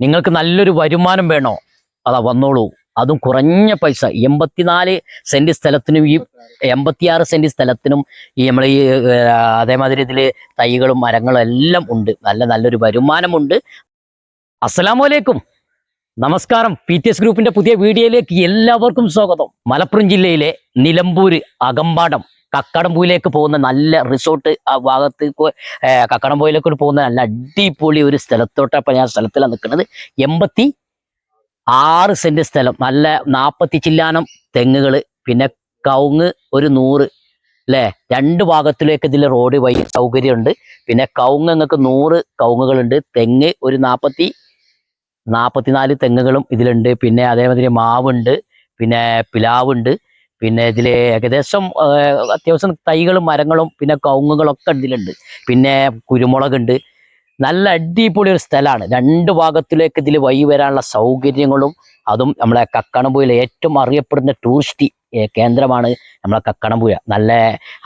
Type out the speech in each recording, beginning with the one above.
നിങ്ങൾക്ക് നല്ലൊരു വരുമാനം വേണോ? അതാ വന്നോളൂ. അതും കുറഞ്ഞ പൈസ. എൺപത്തിനാല് സെന്റ് സ്ഥലത്തിനും ഈ എൺപത്തിയാറ് സെന്റ് സ്ഥലത്തിനും ഈ നമ്മൾ ഈ അതേമാതിരി ഇതിൽ തൈകളും മരങ്ങളും എല്ലാം ഉണ്ട്. നല്ല നല്ലൊരു വരുമാനമുണ്ട്. അസ്സലാമു അലൈക്കും നമസ്കാരം പി ടി എസ് ഗ്രൂപ്പിന്റെ പുതിയ വീഡിയോയിലേക്ക് എല്ലാവർക്കും സ്വാഗതം. മലപ്പുറം ജില്ലയിലെ നിലമ്പൂര് അകമ്പാടം. കക്കടംപൂയിലേക്ക് പോകുന്ന നല്ല റിസോർട്ട് ആ ഭാഗത്ത് കക്കടംപൂയിലേക്ക് പോകുന്ന നല്ല അടിപൊളി ഒരു സ്ഥലത്തോട്ടപ്പം ഞാൻ സ്ഥലത്തിലാണ് നിൽക്കുന്നത് എൺപത്തി ആറ് സെന്റ് സ്ഥലം നല്ല നാൽപ്പത്തി ചില്ലാനം തെങ്ങുകൾ പിന്നെ കവുങ്ങ് ഒരു നൂറ് അല്ലേ രണ്ട് ഭാഗത്തിലേക്ക് ഇതിൽ റോഡ് വഴി സൗകര്യമുണ്ട്. പിന്നെ കവുങ്ങ് നിങ്ങൾക്ക് നൂറ് കവുങ്ങുകളുണ്ട് തെങ്ങ് ഒരു നാൽപ്പത്തി നാൽപ്പത്തിനാല് തെങ്ങുകളും ഇതിലുണ്ട്. പിന്നെ അതേമാതിരി മാവുണ്ട് പിന്നെ പിലാവുണ്ട്. പിന്നെ ഇതിൽ ഏകദേശം അത്യാവശ്യം തൈകളും മരങ്ങളും പിന്നെ കവുങ്ങുകളൊക്കെ ഇതിലുണ്ട്. പിന്നെ കുരുമുളകുണ്ട്. നല്ല അടിപൊളി ഒരു സ്ഥലമാണ്. രണ്ട് ഭാഗത്തിലേക്ക് ഇതിൽ വഴി വരാനുള്ള സൗകര്യങ്ങളും അതും നമ്മളെ കക്കണമ്പുഴയിലെ ഏറ്റവും അറിയപ്പെടുന്ന ടൂറിസ്റ്റ് കേന്ദ്രമാണ് നമ്മളെ കക്കണമ്പുഴ. നല്ല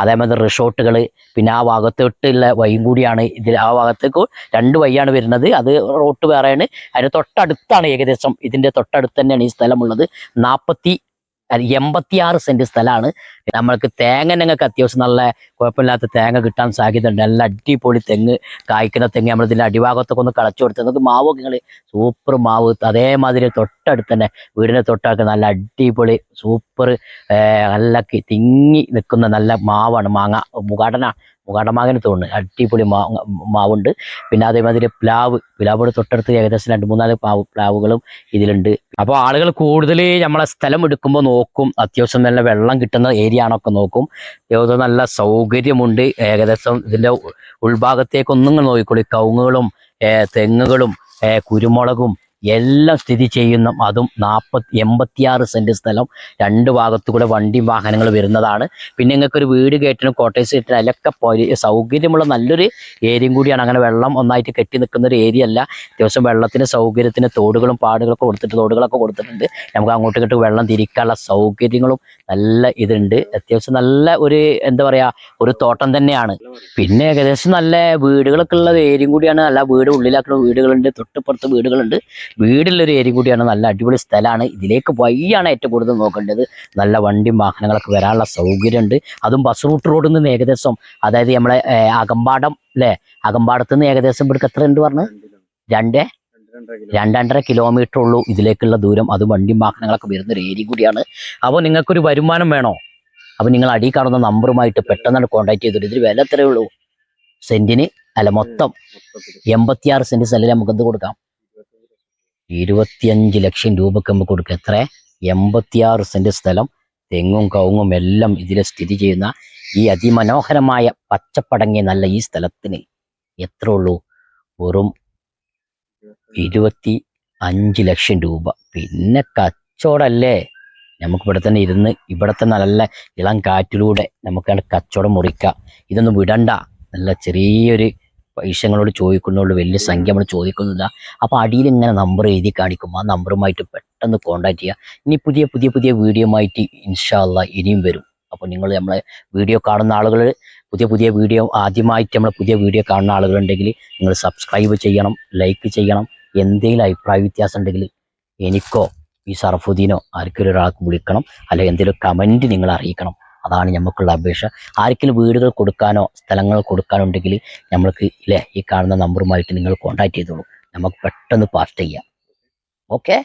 അതേമാതിരി റിസോർട്ടുകൾ പിന്നെ ആ ഭാഗത്തോട്ടുള്ള വഴിയും കൂടിയാണ് ഇതിൽ ആ ഭാഗത്തേക്ക് രണ്ട് വഴിയാണ് വരുന്നത്. അത് റോട്ട് വേറെയാണ്. അതിന് തൊട്ടടുത്താണ് ഏകദേശം. ഇതിന്റെ തൊട്ടടുത്ത് തന്നെയാണ് ഈ സ്ഥലമുള്ളത്. നാൽപ്പത്തി എൺപത്തിയാറ് സെന്റ് സ്ഥലമാണ് നമ്മൾക്ക് തേങ്ങ ഞങ്ങൾക്ക് അത്യാവശ്യം നല്ല കുഴപ്പമില്ലാത്ത തേങ്ങ കിട്ടാൻ സാധ്യതയുണ്ട് നല്ല അടിപൊളി തെങ്ങ് കായ്ക്കുന്ന തെങ്ങ് നമ്മൾ ഇതിന്റെ അടിഭാഗത്തൊക്കെ ഒന്ന് കളച്ചു കൊടുത്ത് നമുക്ക് മാവൊക്കെ നിങ്ങൾ സൂപ്പർ മാവ് അതേമാതിരി തൊട്ടടുത്ത് തന്നെ വീടിന്റെ തൊട്ടടുത്ത് നല്ല അടിപൊളി സൂപ്പർ നല്ല തിങ്ങി നിൽക്കുന്ന നല്ല മാവാണ് മാങ്ങ മുകാടന മുകാടമാകന് തോന്നുന്നു അടിപൊളി മാവുണ്ട്. പിന്നെ അതേമാതിരി പ്ലാവ് പ്ലാവോട് തൊട്ടടുത്ത് ഏകദേശം രണ്ട് മൂന്നാൽ പ്ലാവ് പ്ലാവുകളും ഇതിലുണ്ട്. അപ്പോൾ ആളുകൾ കൂടുതൽ നമ്മളെ സ്ഥലം എടുക്കുമ്പോൾ നോക്കും. അത്യാവശ്യം നല്ല വെള്ളം കിട്ടുന്ന ഏരിയ ആണൊക്കെ നോക്കും. ഏകദേശം നല്ല സൗകര്യമുണ്ട്. ഏകദേശം ഇതിന്റെ ഉൾഭാഗത്തേക്കൊന്നും നോക്കിക്കോളി. കവുങ്ങുകളും തെങ്ങുകളും കുരുമുളകും എല്ലാം സ്ഥിതി ചെയ്യുന്ന അതും നാൽപ്പത്തി എൺപത്തിയാറ് സെന്റ് സ്ഥലം രണ്ട് ഭാഗത്തു കൂടെ വണ്ടിയും വാഹനങ്ങൾ വരുന്നതാണ്. പിന്നെ നിങ്ങൾക്ക് ഒരു വീട് കേട്ടിനും കോട്ടേഴ്സ് കേട്ടിനും അതിലൊക്കെ സൗകര്യമുള്ള നല്ലൊരു ഏരിയയും കൂടിയാണ്. അങ്ങനെ വെള്ളം ഒന്നായിട്ട് കെട്ടി നിൽക്കുന്ന ഒരു ഏരിയ അല്ല. അത്യാവശ്യം വെള്ളത്തിന് സൗകര്യത്തിന് തോടുകളും പാടുകളൊക്കെ കൊടുത്തിട്ട് തോടുകളൊക്കെ കൊടുത്തിട്ടുണ്ട്. നമുക്ക് അങ്ങോട്ടും ഇങ്ങോട്ടും വെള്ളം തിരിക്കാനുള്ള സൗകര്യങ്ങളും നല്ല ഇതുണ്ട്. അത്യാവശ്യം നല്ല ഒരു എന്താ പറയുക ഒരു തോട്ടം തന്നെയാണ്. പിന്നെ ഏകദേശം നല്ല വീടുകളൊക്കെ ഉള്ള ഏരിയയും കൂടിയാണ്. നല്ല വീട് ഉള്ളിലാക്കുന്ന വീടുകളുണ്ട്. തൊട്ടിപ്പുറത്ത് വീടുകളുണ്ട്. വീടുള്ള ഒരു ഏരിയ കൂടിയാണ് നല്ല അടിപൊളി സ്ഥലമാണ്. ഇതിലേക്ക് വഴിയാണ് ഏറ്റവും കൂടുതൽ നോക്കേണ്ടത്. നല്ല വണ്ടിയും വാഹനങ്ങളൊക്കെ വരാനുള്ള സൗകര്യമുണ്ട്. അതും ബസ് റൂട്ട് റോഡിൽ നിന്ന് ഏകദേശം അതായത് നമ്മളെ അകമ്പാടം അല്ലേ അകമ്പാടത്ത് നിന്ന് ഏകദേശം ഇവിടേക്ക് എത്ര ഉണ്ട് പറഞ്ഞു? രണ്ട്? രണ്ടര കിലോമീറ്റർ ഉള്ളൂ ഇതിലേക്കുള്ള ദൂരം. അത് വണ്ടിയും വാഹനങ്ങളൊക്കെ വരുന്ന ഒരു ഏരിയ കൂടിയാണ്. അപ്പോൾ നിങ്ങൾക്കൊരു വരുമാനം വേണോ? അപ്പോൾ നിങ്ങൾ അടി കാണുന്ന നമ്പറുമായിട്ട് പെട്ടെന്ന് കോൺടാക്ട് ചെയ്തിട്ട് ഇതിൽ വില എത്രയേ ഉള്ളൂ? സെന്റിന്? അല്ല മൊത്തം? എൺപത്തിയാറ് സെന്റ് സ്ഥലം നമുക്ക് എന്ത് കൊടുക്കാം? ഇരുപത്തിയഞ്ച് ലക്ഷം രൂപക്ക് നമുക്ക് കൊടുക്കാം. എത്ര? എൺപത്തിയാറ് സെന്റ് സ്ഥലം. തെങ്ങും കവുങ്ങും എല്ലാം ഇതിൽ സ്ഥിതി ചെയ്യുന്ന ഈ അതിമനോഹരമായ പച്ചപ്പടങ്ങിയ നല്ല ഈ സ്ഥലത്തിന് എത്ര ഉള്ളൂ? വെറും ഇരുപത്തി അഞ്ച് ലക്ഷം രൂപ. പിന്നെ കച്ചവടല്ലേ? നമുക്ക് ഇവിടെ തന്നെ ഇരുന്ന് ഇവിടെ തന്നെ നല്ല ഇളം കാറ്റിലൂടെ നമുക്ക് കച്ചവടം മുറിക്കാം. ഇതൊന്നും വിടണ്ട. നല്ല ചെറിയൊരു പൈസങ്ങളോട് ചോദിക്കുന്നതുകൊണ്ട് വലിയ സംഖ്യ നമ്മൾ ചോദിക്കുന്നില്ല. അപ്പോൾ അടിയിൽ ഇങ്ങനെ നമ്പർ എഴുതി കാണിക്കും ആ നമ്പറുമായിട്ട് പെട്ടെന്ന് കോൺടാക്റ്റ് ചെയ്യുക ഇനി പുതിയ പുതിയ പുതിയ വീഡിയോ ആയിട്ട് ഇൻഷാല്ല ഇനിയും വരും. അപ്പോൾ നിങ്ങൾ നമ്മളെ വീഡിയോ കാണുന്ന ആളുകൾ പുതിയ പുതിയ വീഡിയോ ആദ്യമായിട്ട് നമ്മൾ പുതിയ വീഡിയോ കാണുന്ന ആളുകളുണ്ടെങ്കിൽ നിങ്ങൾ സബ്സ്ക്രൈബ് ചെയ്യണം ലൈക്ക് ചെയ്യണം. എന്തെങ്കിലും അഭിപ്രായ വ്യത്യാസം ഉണ്ടെങ്കിൽ എനിക്കോ ഈ സർഫുദ്ദീനോ ആർക്കെങ്കിലും ഒരാൾക്ക് വിളിക്കണം. അല്ലെങ്കിൽ എന്തെങ്കിലും കമന്റ് നിങ്ങൾ അറിയിക്കണം. അതാണ് നമുക്കുള്ള അപേക്ഷ. ആർക്കെങ്കിലും വീടുകൾ കൊടുക്കാനോ സ്ഥലങ്ങൾ കൊടുക്കാനോ ഉണ്ടെങ്കിൽ നമ്മൾക്ക് ഇല്ലേ ഈ കാണുന്ന നമ്പറുമായിട്ട് നിങ്ങൾ കോൺടാക്ട് ചെയ്തോളൂ. നമുക്ക് പെട്ടെന്ന് പാർട്ട് ചെയ്യാം. ഓക്കെ